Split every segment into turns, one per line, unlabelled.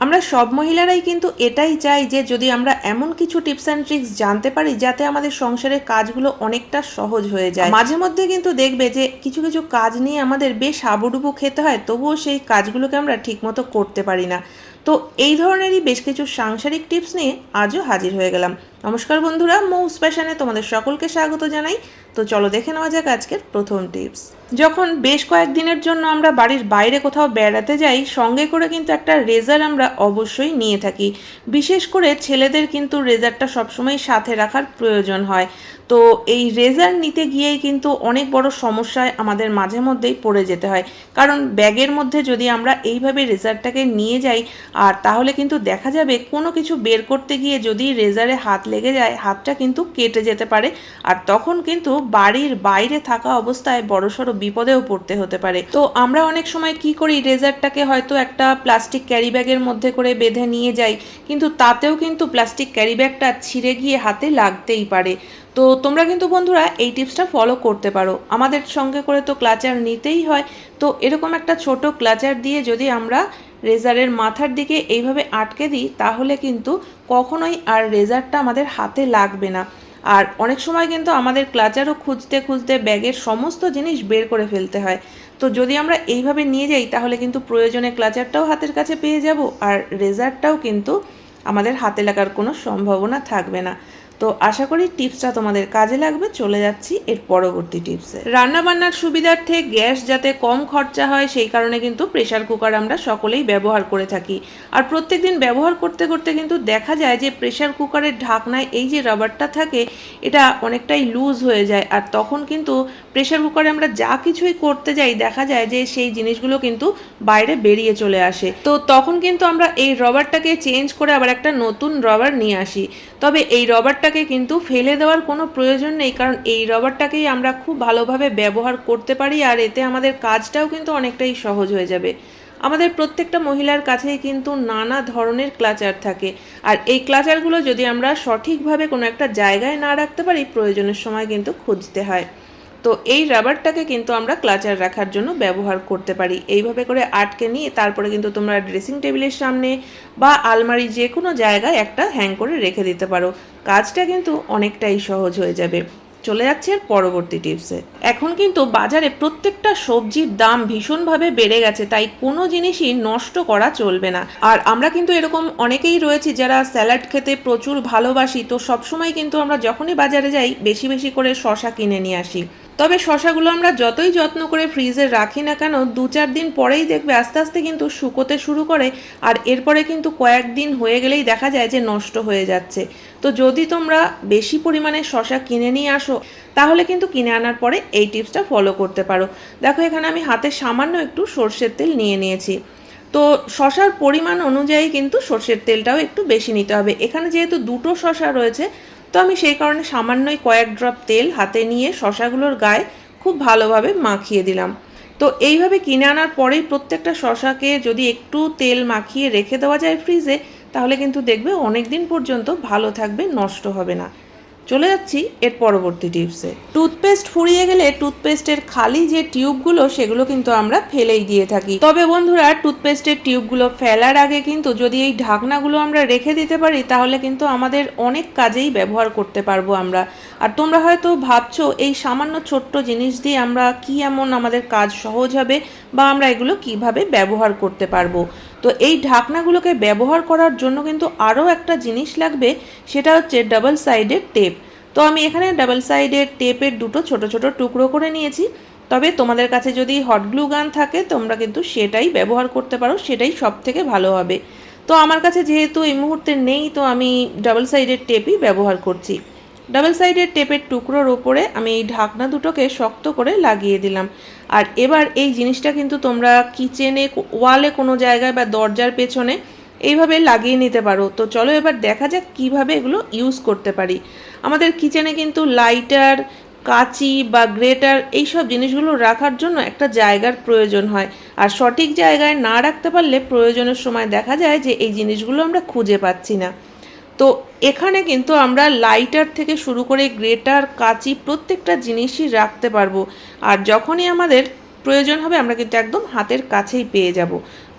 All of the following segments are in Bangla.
আমরা সব মহিলারাই কিন্তু এটাই চাই যে যদি আমরা এমন কিছু টিপস অ্যান্ড ট্রিক্স জানতে পারি যাতে আমাদের সংসারের কাজগুলো অনেকটা সহজ হয়ে যায়। মাঝে মধ্যে কিন্তু দেখবে যে কিছু কিছু কাজ নিয়ে আমাদের বেশ হাবুডুবু খেতে হয়, তবুও সেই কাজগুলোকে আমরা ঠিকমতো করতে পারি না। তো এই ধরনেরই বেশ কিছু সাংসারিক টিপস নিয়ে আজও হাজির হয়ে গেলাম। নমস্কার বন্ধুরা মৌস প্যাশনে তোমাদের সকলকে স্বাগত জানাই। তো চলো দেখে নেওয়া যাক আজকের প্রথম টিপস। যখন বেশ কয়েকদিনের জন্য আমরা বাড়ির বাইরে কোথাও বেড়াতে যাই, সঙ্গে করে কিন্তু একটা রেজার আমরা অবশ্যই নিয়ে থাকি। বিশেষ করে ছেলেদের কিন্তু রেজারটা সবসময় সাথে রাখার প্রয়োজন হয়। তো এই রেজার নিতে গিয়েই কিন্তু অনেক বড় সমস্যায় আমাদের মাঝে মধ্যেই পড়ে যেতে হয়। কারণ ব্যাগের মধ্যে যদি আমরা এইভাবে রেজারটাকে নিয়ে যাই, আর তাহলে কিন্তু দেখা যাবে কোনো কিছু বের করতে গিয়ে যদি রেজারে হাত লেগে যায়, হাতটা কিন্তু কেটে যেতে পারে। আর তখন কিন্তু বাড়ির বাইরে থাকা অবস্থায় বড়সড় বিপদেও পড়তে হতে পারে। তো আমরা অনেক সময় কি করি রেজারটাকে হয়তো একটা প্লাস্টিক ক্যারি ব্যাগের মধ্যে করে বেঁধে নিয়ে যাই, কিন্তু তাতেও কিন্তু প্লাস্টিক ক্যারি ব্যাগটা ছিঁড়ে গিয়ে হাতে লাগতেই পারে। তো তোমরা কিন্তু বন্ধুরা এই টিপসটা ফলো করতে পারো। আমাদের সঙ্গে করে তো ক্লাচার নিতেই হয়। তো এরকম একটা ছোট ক্লাচার দিয়ে যদি আমরা রেজারের মাথার দিকে এইভাবে আটকে দিই, তাহলে কিন্তু কখনোই আর রেজারটা আমাদের হাতে লাগবে না। আর অনেক সময় কিন্তু আমাদের ক্লাচারও খুঁজতে খুঁজতে ব্যাগের সমস্ত জিনিস বের করে ফেলতে হয়। তো যদি আমরা এইভাবে নিয়ে যাই, তাহলে কিন্তু প্রয়োজনে ক্লাচারটাও হাতের কাছে পেয়ে যাব, আর রেজারটাও কিন্তু আমাদের হাতে লাগার কোনো সম্ভাবনা থাকবে না। তো আশা করি টিপসটা তোমাদের কাজে লাগবে, চলে যাচ্ছি এর পরবর্তী টিপসে। রান্না বান্নার সুবিধার্থে গ্যাস যাতে কম খরচা হয় সেই কারণে কিন্তু প্রেশার কুকার আমরা সকলেই ব্যবহার করে থাকি। আর প্রত্যেক দিন ব্যবহার করতে করতে কিন্তু দেখা যায় যে প্রেশার কুকারের ঢাকনায় এই যে রাবারটা থাকে, এটা অনেকটাই লুজ হয়ে যায়। আর তখন কিন্তু প্রেশার কুকারে আমরা যা কিছুই করতে যাই, দেখা যায় যে সেই জিনিসগুলো কিন্তু বাইরে বেরিয়ে চলে আসে। তো তখন কিন্তু আমরা এই রবারটাকে চেঞ্জ করে আবার একটা নতুন রবার নিয়ে আসি। তবে এই রবারটাকে কিন্তু ফেলে দেওয়ার কোনো প্রয়োজন নেই, কারণ এই রবারটাকেই আমরা খুব ভালোভাবে ব্যবহার করতে পারি আর এতে আমাদের কাজটাও কিন্তু অনেকটাই সহজ হয়ে যাবে। আমাদের প্রত্যেকটা মহিলার কাছেই কিন্তু নানা ধরনের ক্লাচার থাকে আর এই ক্লাচারগুলো যদি আমরা সঠিকভাবে কোনো একটা জায়গায় না রাখতে পারি, প্রয়োজনের সময় কিন্তু খুঁজতে হয়। তো এই রাবারটাকে কিন্তু আমরা ক্লাচার রাখার জন্য ব্যবহার করতে পারি। এইভাবে করে আটকে নিয়ে তারপরে কিন্তু তোমরা ড্রেসিং টেবিলের সামনে বা আলমারি যে কোনো জায়গায় একটা হ্যাং করে রেখে দিতে পারো। কাজটা কিন্তু অনেকটাই সহজ হয়ে যাবে। চলে যাচ্ছে এর পরবর্তী টিপসে এখন কিন্তু বাজারে প্রত্যেকটা সবজির দাম ভীষণভাবে বেড়ে গেছে, তাই কোনো জিনিসই নষ্ট করা চলবে না। আর আমরা কিন্তু এরকম অনেকেই রয়েছি যারা স্যালাড খেতে প্রচুর ভালোবাসি, তো সবসময় কিন্তু আমরা যখনই বাজারে যাই, বেশি বেশি করে শশা কিনে নিয়ে আসি। তবে শশাগুলো আমরা যতই যত্ন করে ফ্রিজে রাখি না কেন, দু চার দিন পরেই দেখবে আস্তে আস্তে কিন্তু শুকোতে শুরু করে আর এরপরে কিন্তু কয়েকদিন হয়ে গেলেই দেখা যায় যে নষ্ট হয়ে যাচ্ছে। তো যদি তোমরা বেশি পরিমাণে শশা কিনে নিয়ে আসো, তাহলে কিন্তু কিনে আনার পরে এই টিপসটা ফলো করতে পারো। দেখো, এখানে আমি হাতে সামান্য একটু সর্ষের তেল নিয়ে নিয়েছি। তো শশার পরিমাণ অনুযায়ী কিন্তু সর্ষের তেলটাও একটু বেশি নিতে হবে। এখানে যেহেতু দুটো শশা রয়েছে তো আমি সেই কারণে সামান্যই কয়েক ড্রপ তেল হাতে নিয়ে শশাগুলোর গায়ে খুব ভালোভাবে মাখিয়ে দিলাম। তো এইভাবে কিনে আনার পরেই প্রত্যেকটা শশাকে যদি একটু তেল মাখিয়ে রেখে দেওয়া যায় ফ্রিজে, তাহলে কিন্তু দেখবে অনেক দিন পর্যন্ত ভালো থাকবে, নষ্ট হবে না। চলে যাচ্ছি এর পরবর্তী টিপসে টুথপেস্ট ফুরিয়ে গেলে টুথপেস্টের খালি যে টিউবগুলো সেগুলো কিন্তু আমরা ফেলেই দিয়ে থাকি। তবে বন্ধুরা টুথপেস্টের টিউবগুলো ফেলার আগে কিন্তু যদি এই ঢাকনাগুলো আমরা রেখে দিতে পারি, তাহলে কিন্তু আমাদের অনেক কাজেই ব্যবহার করতে পারব আমরা। আর তোমরা হয়তো ভাবছ, এই সামান্য ছোট্ট জিনিস দিয়ে আমরা কি এমন আমাদের কাজ সহজ হবে বা আমরা এগুলো কীভাবে ব্যবহার করতে পারব? তো এই ঢাকনাগুলোকে ব্যবহার করার জন্য কিন্তু আরও একটা জিনিস লাগবে, সেটা হচ্ছে ডাবল সাইডের টেপ তো আমি এখানে ডাবল সাইডের টেপের দুটো ছোট ছোট টুকরো করে নিয়েছি। তবে তোমাদের কাছে যদি হট গ্লু গান থাকে, তোমরা কিন্তু সেটাই ব্যবহার করতে পারো, সেটাই সব থেকে ভালো হবে। তো আমার কাছে যেহেতু এই মুহূর্তে নেই, তো আমি ডাবল সাইডের টেপই ব্যবহার করছি। ডাবল সাইডের টেপের টুকরোর ওপরে আমি এই ঢাকনা দুটোকে শক্ত করে লাগিয়ে দিলাম। আর এবার এই জিনিসটা কিন্তু তোমরা কিচেনে, ওয়ালে কোনো জায়গায় বা দরজার পেছনে এইভাবে লাগিয়ে নিতে পারো। তো চলো এবার দেখা যাক কীভাবে এগুলো ইউজ করতে পারি। আমাদের কিচেনে কিন্তু লাইটার, কাঁচি বা গ্রেটার এইসব জিনিসগুলো রাখার জন্য একটা জায়গার প্রয়োজন হয়। আর সঠিক জায়গায় না রাখতে পারলে প্রয়োজনের সময় দেখা যায় যে এই জিনিসগুলো আমরা খুঁজে পাচ্ছি না। তো এখানে কিন্তু আমরা লাইটার থেকে শুরু করে গ্রেটার কাঁচি প্রত্যেকটা জিনিসই রাখতে পারব। আর যখনই আমাদের প্রয়োজন হবে, আমরা কিন্তু একদম হাতের কাছেই পেয়ে যাব।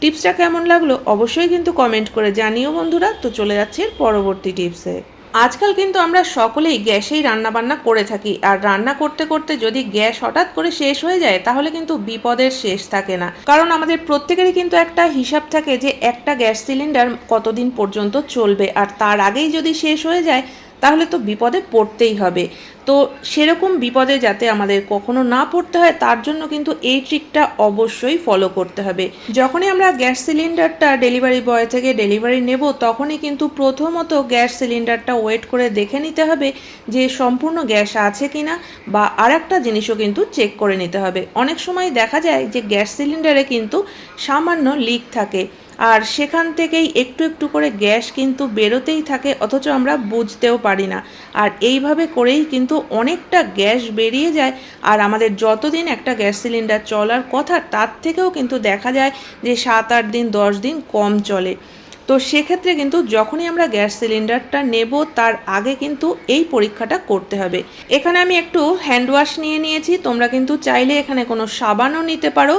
টিপসটা কেমন লাগল অবশ্যই কিন্তু কমেন্ট করে জানিও বন্ধুরা। তো চলে যাচ্ছে পরবর্তী টিপসে। আজকাল কিন্তু আমরা সকলেই গ্যাসেই রান্নাবান্না করে থাকি। আর রান্না করতে করতে যদি গ্যাস হঠাৎ করে শেষ হয়ে যায়, তাহলে কিন্তু বিপদের শেষ থাকে না। কারণ আমাদের প্রত্যেকেরই কিন্তু একটা হিসাব থাকে যে একটা গ্যাস সিলিন্ডার কতদিন পর্যন্ত চলবে। আর তার আগেই যদি শেষ হয়ে যায়, তাহলে তো বিপদে পড়তেই হবে। তো সেরকম বিপদে যাতে আমাদের কখনো না পড়তে হয়, তার জন্য কিন্তু এই ট্রিকটা অবশ্যই ফলো করতে হবে। যখনই আমরা গ্যাস সিলিন্ডারটা ডেলিভারি বয় থেকে ডেলিভারি নেব, তখনই কিন্তু প্রথমত গ্যাস সিলিন্ডারটা ওয়েট করে দেখে নিতে হবে যে সম্পূর্ণ গ্যাস আছে কি না বা আর একটা জিনিসও কিন্তু চেক করে নিতে হবে। অনেক সময় দেখা যায় যে গ্যাস সিলিন্ডারে কিন্তু সামান্য লিক থাকে আর সেখান থেকেই একটু একটু করে গ্যাস কিন্তু বেরোতেই থাকে, অথচ আমরা বুঝতেও পারি না। আর এইভাবে করেই কিন্তু অনেকটা গ্যাস বেরিয়ে যায় আর আমাদের যতদিন একটা গ্যাস সিলিন্ডার চলার কথা তার থেকেও কিন্তু দেখা যায় যে সাত আট দিন, দশ দিন কম চলে। তো সেক্ষেত্রে কিন্তু যখনই আমরা গ্যাস সিলিন্ডারটা নেব, তার আগে কিন্তু এই পরীক্ষাটা করতে হবে। এখানে আমি একটু হ্যান্ড ওয়াশ নিয়ে নিয়েছি, তোমরা কিন্তু চাইলে এখানে কোনো সাবানও নিতে পারো।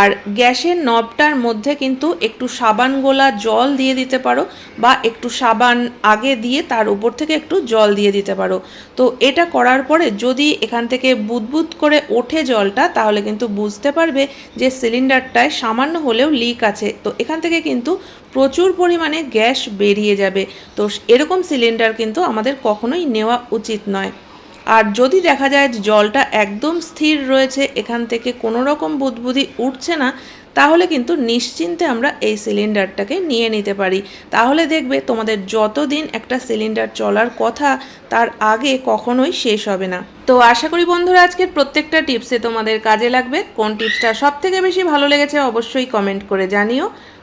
আর গ্যাসের নবটার মধ্যে কিন্তু একটু সাবান গোলা জল দিয়ে দিতে পারো, বা একটু সাবান আগে দিয়ে তার উপর থেকে একটু জল দিয়ে দিতে পারো। তো এটা করার পরে যদি এখান থেকে বুদবুদ করে ওঠে জলটা, তাহলে কিন্তু বুঝতে পারবে যে সিলিন্ডারটায় সামান্য হলেও লিক আছে। তো এখান থেকে কিন্তু প্রচুর পরিমাণে গ্যাস বেরিয়ে যাবে। তো এরকম সিলিন্ডার কিন্তু আমাদের কখনোই নেওয়া উচিত নয়। আর যদি দেখা যায় জলটা একদম স্থির রয়েছে, এখান থেকে কোনো রকম বুদবুদি উঠছে না, তাহলে কিন্তু নিশ্চিন্তে আমরা এই সিলিন্ডারটাকে নিয়ে নিতে পারি। তাহলে দেখবে তোমাদের যতদিন একটা সিলিন্ডার চলার কথা, তার আগে কখনোই শেষ হবে না। তো আশা করি বন্ধুরা, আজকের প্রত্যেকটা টিপসে তোমাদের কাজে লাগবে। কোন টিপসটা সব থেকে বেশি ভালো লেগেছে অবশ্যই কমেন্ট করে জানিও।